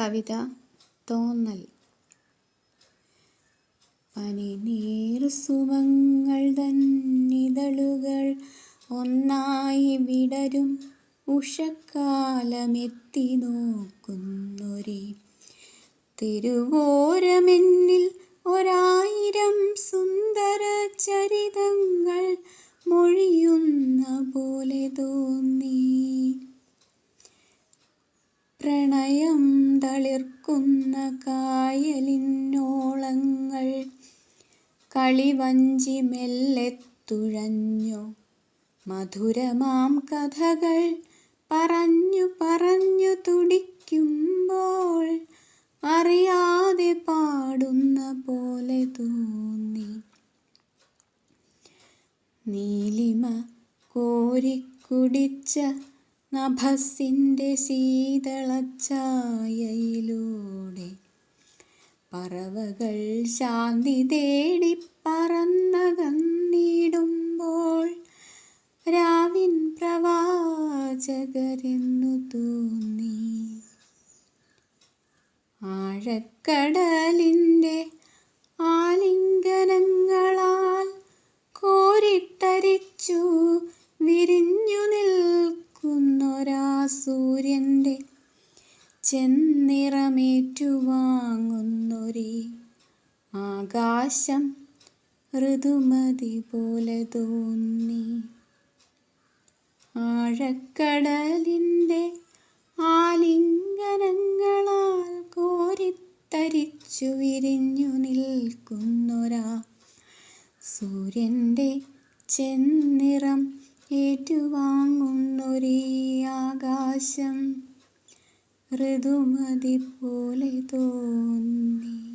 കവിത തോന്നൽ. പനിനീർ സുഖങ്ങൾ തന്നിതളുകൾ ഒന്നായി വിടരും. ഉഷക്കാലമെത്തി നോക്കുന്നൊരി. തിരുവോരമെന്നിൽ ഒരായിരം സുന്ദര ചരിതങ്ങൾ മൊഴിയുന്ന പോലെ തോന്നി. പ്രണയം തളിർക്കുന്ന കായലിന്നോളങ്ങൾ കളിവഞ്ചി മെല്ലെ തുഴഞ്ഞു. മധുരമാം കഥകൾ പറഞ്ഞു പറഞ്ഞു തുടിക്കുമ്പോൾ അറിയാതെ പാടുന്ന പോലെ തോന്നി. നീലിമ കോരിക്കുടിച്ച നഭസിന്റെ ശീതളച്ചായയിലൂടെ പറവകൾ ശാന്തി തേടി പറന്നകന്നിടുമ്പോൾ രാവിൻ പ്രവാചകരെന്നു തോന്നി. ആഴക്കടലിന്റെ സൂര്യന്റെ ചെന്നിറമേറ്റുവാങ്ങുന്നൊരി ആകാശം ഋതുമതി പോലെ തോന്നി. ആഴക്കടലിന്റെ ആലിംഗനങ്ങളാൽ കോരിത്തരിച്ചു വിരിഞ്ഞു നിൽക്കുന്നൊരാ സൂര്യന്റെ ചെന്നിറം ഏറ്റുവാങ്ങുന്നൊരീ ആകാശം ഋതുമതി പോലെ തോന്നി.